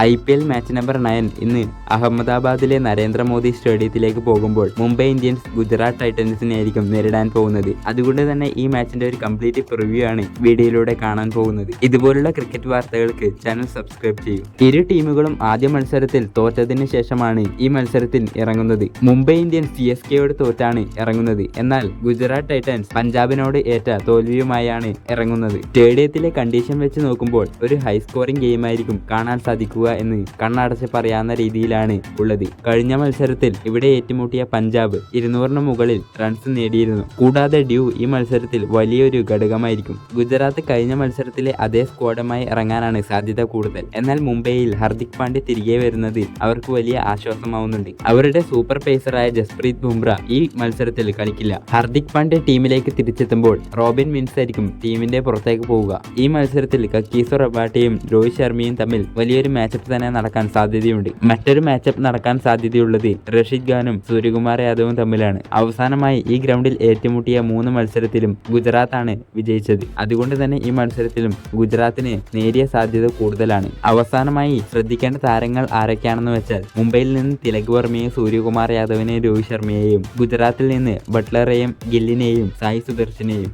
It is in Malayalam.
I P L match number nine ഇന്ന് അഹമ്മദാബാദിലെ നരേന്ദ്രമോദി സ്റ്റേഡിയത്തിലേക്ക് പോകുമ്പോൾ മുംബൈ ഇന്ത്യൻസ് ഗുജറാത്ത് ടൈറ്റൻസിനെ ആയിരിക്കും നേരിടാൻ പോകുന്നത്. അതുകൊണ്ട് തന്നെ ഈ മാച്ചിന്റെ ഒരു കംപ്ലീറ്റ് പ്രിവ്യൂ ആണ് വീഡിയോയിലൂടെ കാണാൻ പോകുന്നത്. ഇതുപോലുള്ള ക്രിക്കറ്റ് വാർത്തകൾക്ക് ചാനൽ സബ്സ്ക്രൈബ് ചെയ്യൂ. ഇരു ടീമുകളും ആദ്യ മത്സരത്തിൽ തോറ്റതിന് ശേഷമാണ് ഈ മത്സരത്തിൽ ഇറങ്ങുന്നത്. മുംബൈ ഇന്ത്യൻസ് സി എസ് കെയോട് തോറ്റാണ് ഇറങ്ങുന്നത്. എന്നാൽ ഗുജറാത്ത് ടൈറ്റൻസ് പഞ്ചാബിനോട് ഏറ്റ തോൽവിയുമായാണ് ഇറങ്ങുന്നത്. സ്റ്റേഡിയത്തിലെ കണ്ടീഷൻ വെച്ച് നോക്കുമ്പോൾ ഒരു ഹൈ സ്കോറിംഗ് ഗെയിമായിരിക്കും കാണാൻ സാധിക്കുക എന്ന് കണ്ണടച്ച് പറയാവുന്ന രീതിയിലാണ് ഉള്ളത്. കഴിഞ്ഞ മത്സരത്തിൽ ഇവിടെ ഏറ്റുമുട്ടിയ പഞ്ചാബ് ഇരുന്നൂറിന് മുകളിൽ റൺസ് നേടിയിരുന്നു. കൂടാതെ ഡ്യൂ ഈ മത്സരത്തിൽ വലിയൊരു ഘടകമായിരിക്കും. ഗുജറാത്ത് കഴിഞ്ഞ മത്സരത്തിലെ അതേ സ്ക്വാഡുമായി ഇറങ്ങാനാണ് സാധ്യത കൂടുതൽ. എന്നാൽ മുംബൈയിൽ ഹർദിക് പാണ്ഡ്യ തിരികെ വരുന്നത് അവർക്ക് വലിയ ആശ്വാസമാവുന്നുണ്ട്. അവരുടെ സൂപ്പർ പേസറായ ജസ്പ്രീത് ബുംറ ഈ മത്സരത്തിൽ കളിക്കില്ല. ഹർദിക് പാണ്ഡ്യ ടീമിലേക്ക് തിരിച്ചെത്തുമ്പോൾ റോബിൻ മിൻസ് ആയിരിക്കും ടീമിന്റെ പുറത്തേക്ക് പോവുക. ഈ മത്സരത്തിൽ കക്കീസോ റബാട്ടയും രോഹിത് ശർമ്മയും തമ്മിൽ വലിയൊരു മാച്ചപ്പ് തന്നെ നടക്കാൻ സാധ്യതയുണ്ട്. മറ്റൊരു മാച്ചപ്പ് നടക്കാൻ സാധ്യതയുള്ളത് റഷീദ് ഖാനും സൂര്യകുമാർ യാദവും തമ്മിലാണ്. അവസാനമായി ഈ ഗ്രൗണ്ടിൽ ഏറ്റുമുട്ടിയ മൂന്ന് മത്സരത്തിലും ഗുജറാത്താണ് വിജയിച്ചത്. അതുകൊണ്ട് തന്നെ ഈ മത്സരത്തിലും ഗുജറാത്തിന് നേരിയ സാധ്യത കൂടുതലാണ്. അവസാനമായി ശ്രദ്ധിക്കേണ്ട താരങ്ങൾ ആരൊക്കെയാണെന്ന് വെച്ചാൽ മുംബൈയിൽ നിന്ന് തിലക് വർമ്മയെയും സൂര്യകുമാർ യാദവിനെയും രോഹിത് ശർമ്മയെയും ഗുജറാത്തിൽ നിന്ന് ബട്ട്ലറെയും ഗില്ലിനെയും സായി സുദർശനെയും